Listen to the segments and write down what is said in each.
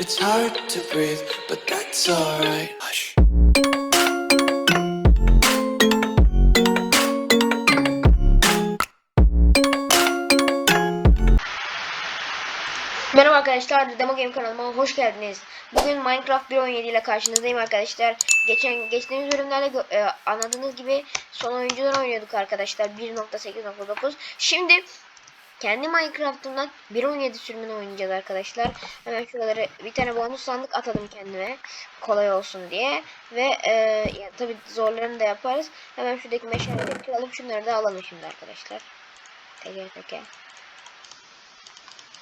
It's hard to breathe, but that's alright. Hush. Merhaba arkadaşlar, Demo Game kanalıma hoş geldiniz. Bugün Minecraft 1.17 ile karşınızdayım arkadaşlar. Geçen geçtiğimiz bölümlerde e, anladığınız gibi son oyuncudan oynuyorduk arkadaşlar 1.8.9. Şimdi kendi Minecraft'ımdan 1.17 sürümünü oynayacağız arkadaşlar. Hemen şuraları bir tane bonus sandık atadım kendime kolay olsun diye ve e, ya, tabi zorlarını da yaparız. Hemen şuradaki meşaleleri kıralım şunları da alalım şimdi arkadaşlar. Teker teker.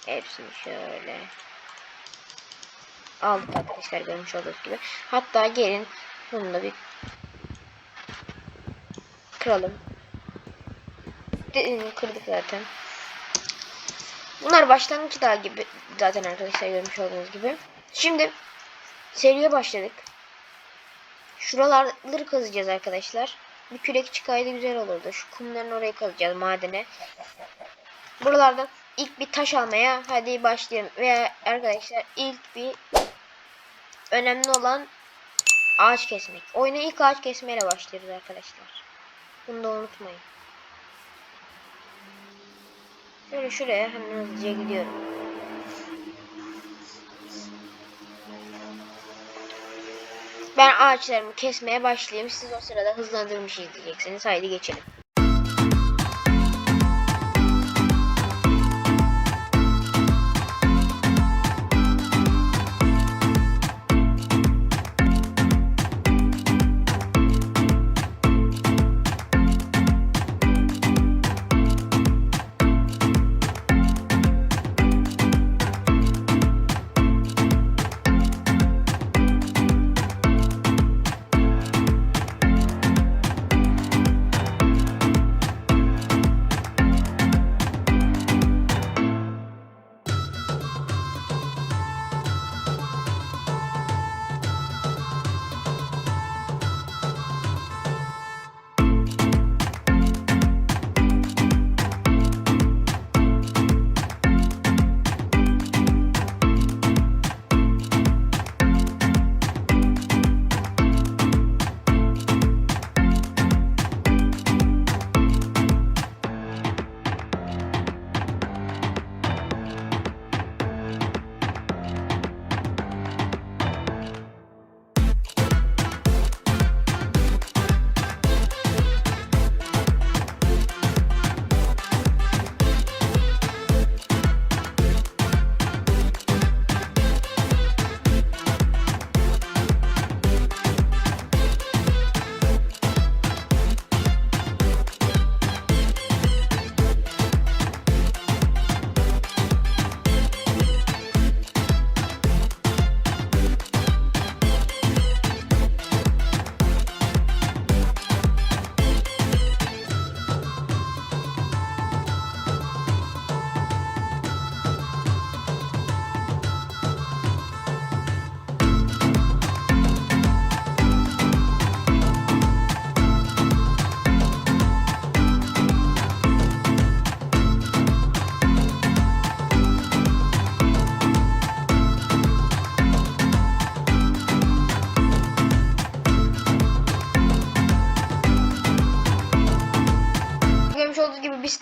Hepsini şöyle aldık arkadaşlar görmüş olduğunuz gibi. Hatta gelin bunu da bir kıralım. Kırdık zaten. Bunlar başlangıç daha gibi zaten arkadaşlar görmüş olduğunuz gibi. Şimdi seriye başladık. Şuraları kazacağız arkadaşlar. Bir kürek çıkaydı güzel olurdu. Şu kumların orayı kazacağız madene. Buralardan ilk bir taş almaya hadi başlayalım. Veya arkadaşlar ilk bir önemli olan ağaç kesmek. Oyuna ilk ağaç kesmeyle başlıyoruz arkadaşlar. Bunu da unutmayın. Şöyle şuraya hemen hızlıca gidiyorum. Ben ağaçlarımı kesmeye başlayayım. Siz o sırada hızlandırmış izleyeceksiniz. Haydi geçelim.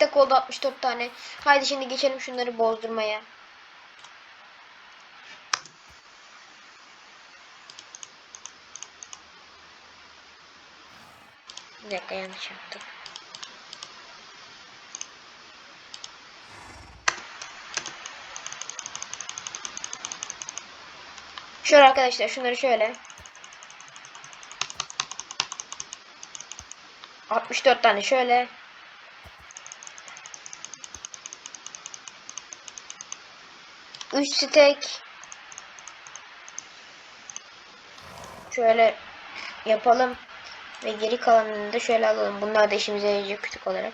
Stack oldu 64 tane. Haydi şimdi geçelim şunları bozdurmaya. Bir dakika yanlış yaptım. Şöyle arkadaşlar şunları şöyle. 64 tane şöyle. Üç stek. Şöyle yapalım. Ve geri kalanını da şöyle alalım. Bunlar da işimize yarayacak kütük olarak.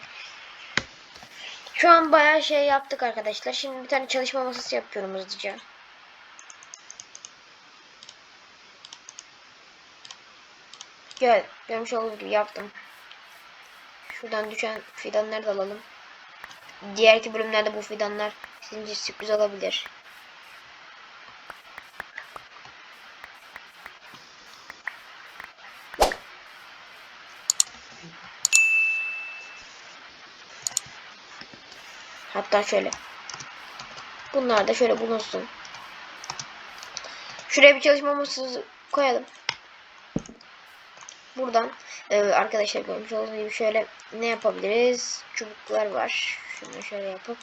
Şu an bayağı şey yaptık arkadaşlar. Şimdi bir tane çalışma masası yapıyorum hızlıca. Gel. Görmüş olduğunuz gibi yaptım. Şuradan düşen fidanları da alalım. Diğerki bölümlerde bu fidanlar sizin için sürpriz olabilir. Hatta şöyle. Bunlar da şöyle bulunsun. Şuraya bir çalışma masası koyalım. Buradan e, arkadaşlar görmüş olduğunuz gibi şöyle ne yapabiliriz? Çubuklar var. Şunu şöyle yapıp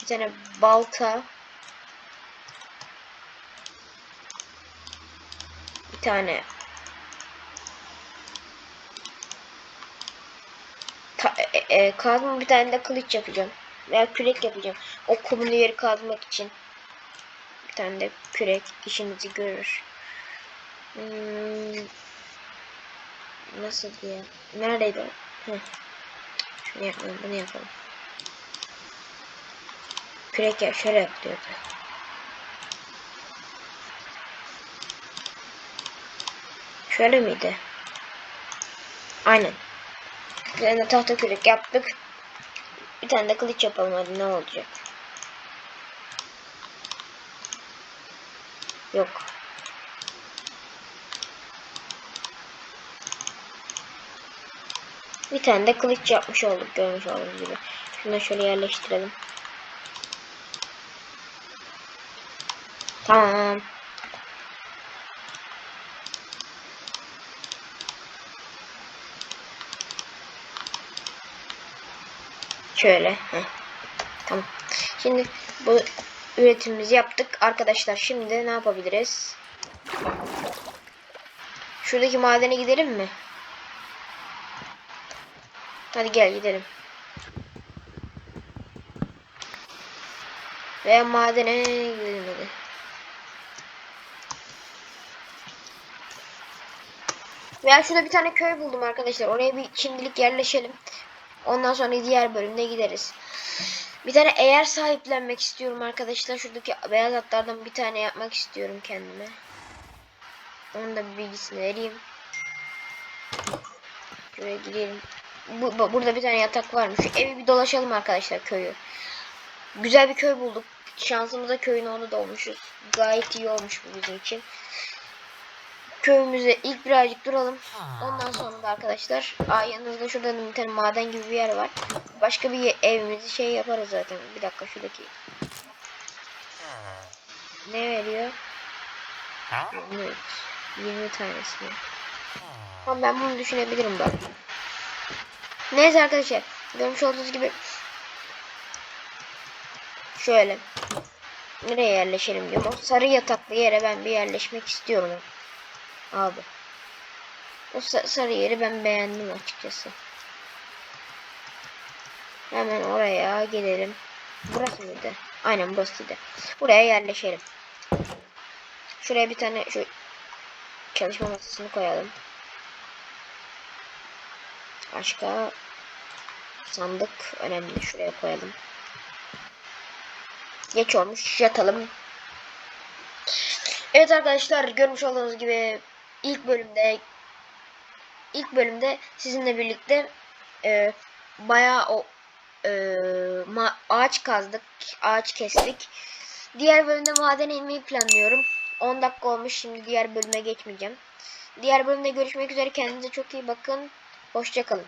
bir tane balta bir tane ta, e, e, kazma bir tane de kılıç yapacağım. Veya kürek yapacağım. O kumlu yeri kazmak için. Bir tane de kürek işimizi görür. Hmm, nasıl diye? Neredeydi? o? Şunu yapalım, bunu yapalım. Kürek ya şöyle yap diyordu. Şöyle miydi? Aynen. Tane tahta kürek yaptık. Bir tane de kılıç yapalım hadi ne olacak. Yok. Bir tane de kılıç yapmış olduk görmüş olduğunuz gibi. Şunu da şöyle yerleştirelim. Tamam. Şöyle. Heh. Tamam. Şimdi bu üretimimizi yaptık. Arkadaşlar şimdi ne yapabiliriz? Şuradaki madene gidelim mi? Hadi gel gidelim. Veya madene gidelim hadi. Veya şurada bir tane köy buldum arkadaşlar. Oraya bir şimdilik yerleşelim. Ondan sonra diğer bölümde gideriz. Bir tane eğer sahiplenmek istiyorum arkadaşlar. Şuradaki beyaz atlardan bir tane yapmak istiyorum kendime. Onun da bir bilgisini vereyim. Şuraya gidelim. Bu, bu- burada bir tane yatak varmış. Şu evi bir dolaşalım arkadaşlar köyü. Güzel bir köy bulduk. Şansımıza köyün orada olmuşuz. Gayet iyi olmuş bu bizim için. Köyümüzde ilk birazcık duralım. Ondan sonra da arkadaşlar aa, yanımızda şurada bir tane maden gibi bir yer var. Başka bir evimizi şey yaparız zaten. Bir dakika şuradaki. Ne veriyor? 23. 20 tanesini. Ama ben bunu düşünebilirim bak. Neyse arkadaşlar. Görmüş olduğunuz gibi. Şöyle. Nereye yerleşelim diyorum. O sarı yataklı yere ben bir yerleşmek istiyorum. Abi. O sa- sarı yeri ben beğendim açıkçası. Hemen oraya gidelim. Burası mıydı? Aynen burasıydı. Buraya yerleşelim. Şuraya bir tane şu çalışma masasını koyalım. Başka sandık önemli. Şuraya koyalım. Geç olmuş. Yatalım. Evet arkadaşlar görmüş olduğunuz gibi ilk bölümde ilk bölümde sizinle birlikte e, bayağı o e, ma- ağaç kazdık, ağaç kestik. Diğer bölümde madene inmeyi planlıyorum. 10 dakika olmuş şimdi diğer bölüme geçmeyeceğim. Diğer bölümde görüşmek üzere kendinize çok iyi bakın. Hoşçakalın.